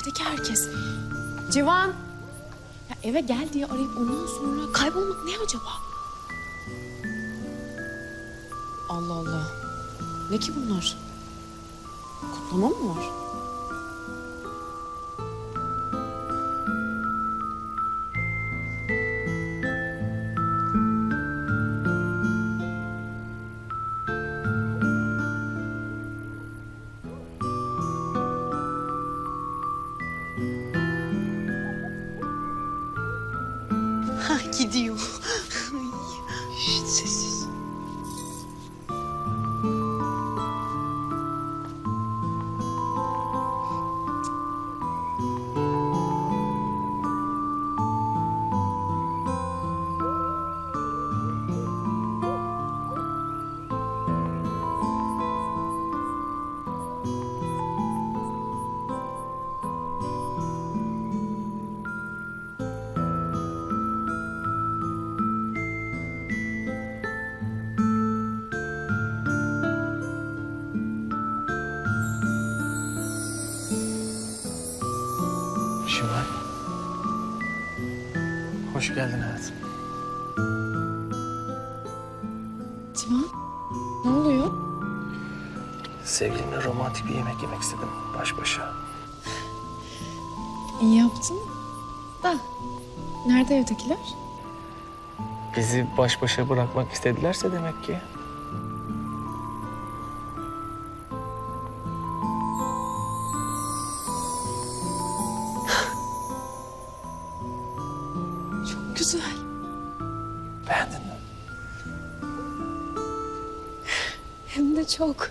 içerideki herkes. Civan. Ya eve gel diye arayıp ondan sonra kaybolmak ne acaba? Allah Allah. Ne ki bunlar? Kutlama mı var? Gidiyor. Şimal. Hoş geldin hayatım. Civan. Ne oluyor? Sevgilimle romantik bir yemek yemek istedim baş başa. İyi yaptın. Da. Nerede evdekiler? Bizi baş başa bırakmak istedilerse demek ki. Çok güzel. Beğendin mi? Hem de çok.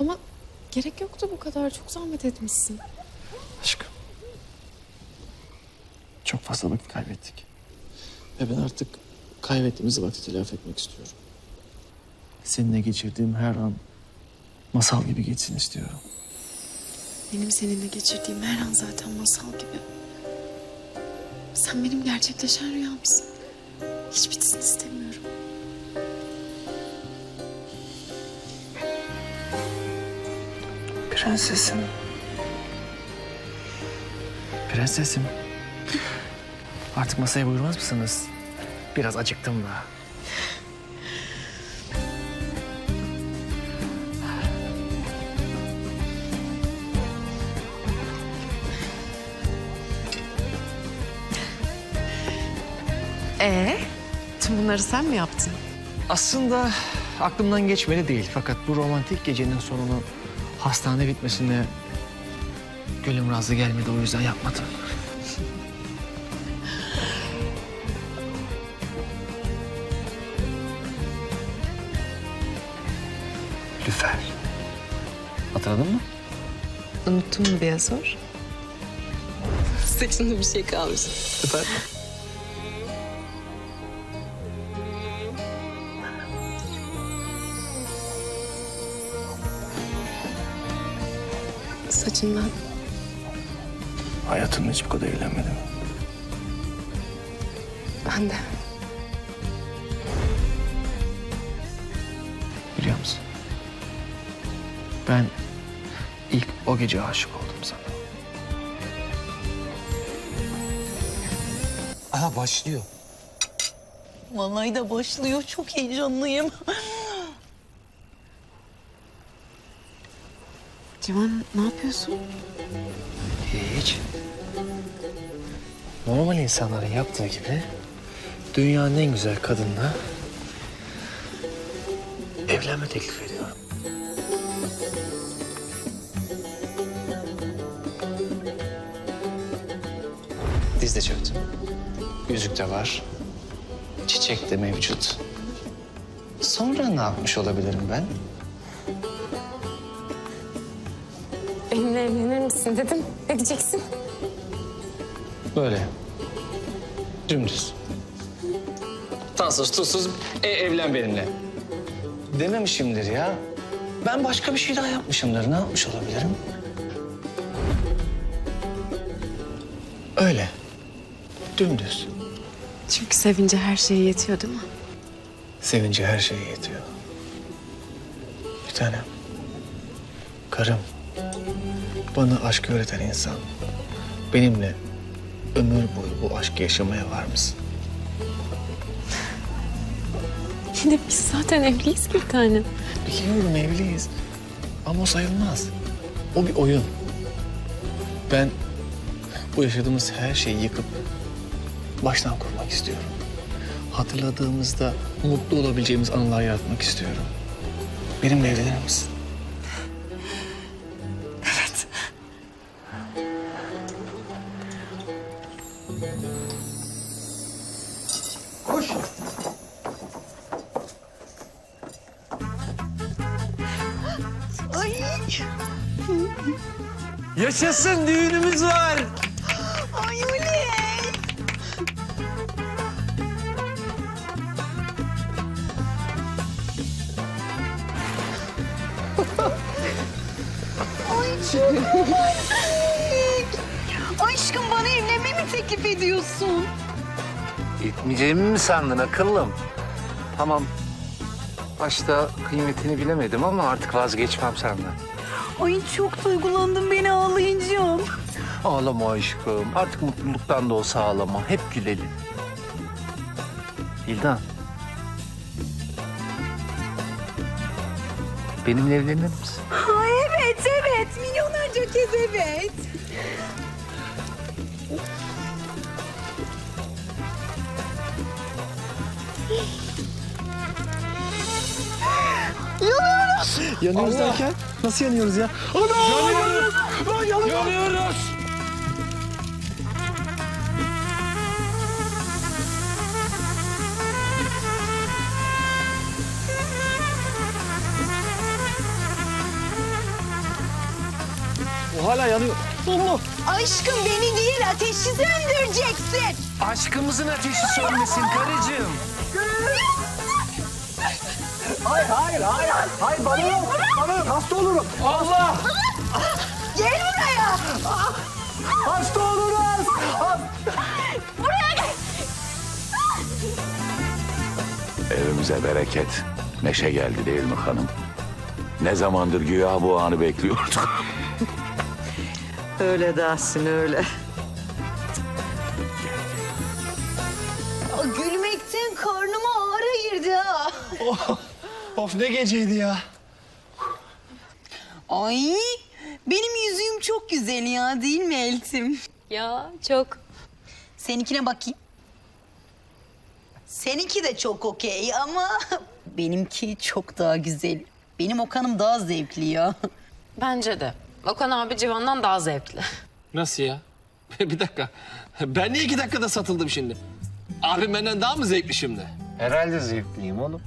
Ama gerek yoktu bu kadar. Çok zahmet etmişsin. Aşkım. Çok fazla vakit kaybettik. Ve ben artık kaybettiğimiz vakti telafi etmek istiyorum. Seninle geçirdiğim her an masal gibi geçsin istiyorum. Benim seninle geçirdiğim her an zaten masal gibi. Sen benim gerçekleşen rüyamsın. Hiç bitsin istemiyorum. Prensesim. Prensesim. Artık masaya buyurmaz mısınız? Biraz acıktım da. Ee, tüm bunları sen mi yaptın? Aslında aklımdan geçmeli değil. Fakat bu romantik gecenin sonunu hastane bitmesine gönlüm razı gelmedi. O yüzden yapmadım. Lüfer. Hatırladın mı? Unuttun mu diye sor. Saçında bir şey kalmış. Lüfer. Saçından. Hayatımda hiç bu kadar eğlenmedim. Ben de. Biliyor musun? Ben ilk o gece aşık oldum sana. Aha başlıyor. Vallahi de başlıyor. Çok heyecanlıyım. Civan ne yapıyorsun? Hiç. Normal insanların yaptığı gibi dünyanın en güzel kadınla evlenme teklif ediyorum. Diz de çöktüm. Yüzük de var. Çiçek de mevcut. Sonra ne yapmış olabilirim ben? Benimle evlenir misin dedim. Ne diyeceksin? Böyle. Dümdüz. Tansız tuzsuz e, evlen benimle. Dememişimdir ya. Ben başka bir şey daha yapmışımdır. Ne yapmış olabilirim? Öyle. Dümdüz. Çünkü sevince her şeye yetiyor değil mi? Sevince her şeye yetiyor. Bir tanem. Karım. Bana aşkı öğreten insan. Benimle ömür boyu bu aşkı yaşamaya var mısın? Yine biz zaten evliyiz ki bir tane. Biliyorum evliyiz. Ama o sayılmaz. O bir oyun. Ben bu yaşadığımız her şeyi yıkıp baştan kurmak istiyorum. Hatırladığımızda mutlu olabileceğimiz anılar yaratmak istiyorum. Benimle evlenir misin? Yaşasın düğünümüz var. Ay oley. Ay çok romantik. Aşkım bana evlenme mi teklif ediyorsun? Etmeyeceğimi mi sandın akıllım? Tamam. Başta kıymetini bilemedim ama artık vazgeçmem senden. Ay çok duygulandım beni ağlayacağım. Ağlama aşkım. Artık mutluluktan da olsa ağlama. Hep gülelim. Hildan. Benimle evlenir misin? Ay evet evet milyonlarca kez evet. Yanıyoruz derken? Nasıl yanıyoruz ya? Yanıyoruz! Yanıyoruz! O hala yanıyor. Allah! Aşkım beni değil ateşi söndüreceksin. Aşkımızın ateşi sönmesin karıcığım. Hayır, hayır, hayır. Hayır, bana yok. Bana yok. Hasta olurum. Allah! Gel buraya. Hasta oluruz. Evimize bereket, neşe geldi değil mi hanım? Ne zamandır güya bu anı bekliyorduk. Öyle dersin öyle. Aa, Gülmekten karnıma ağrı girdi ha. Of ne geceydi ya. Ay benim yüzüğüm çok güzel ya değil mi Eltim? Ya çok. Seninkine bakayım. Seninki de çok okey ama benimki çok daha güzel. Benim Okan'ım daha zevkli ya. Bence de. Okan abi Civan'dan daha zevkli. Nasıl ya? bir dakika. Ben niye iki dakikada satıldım şimdi? Abim benden daha mı zevkli şimdi? Herhalde zevkliyim oğlum.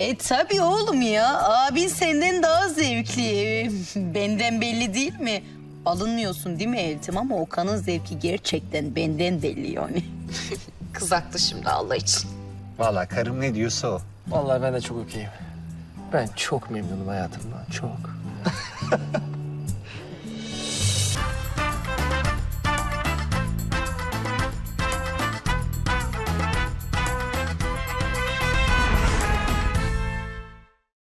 E tabii oğlum ya. Abin senden daha zevkli. Benden belli değil mi? Alınmıyorsun değil mi Eltim ama Okan'ın zevki gerçekten benden belli yani. Kız haklı şimdi Allah için. Vallahi karım ne diyorsa o. Vallahi ben de çok okeyim. Ben çok memnunum hayatımdan, çok.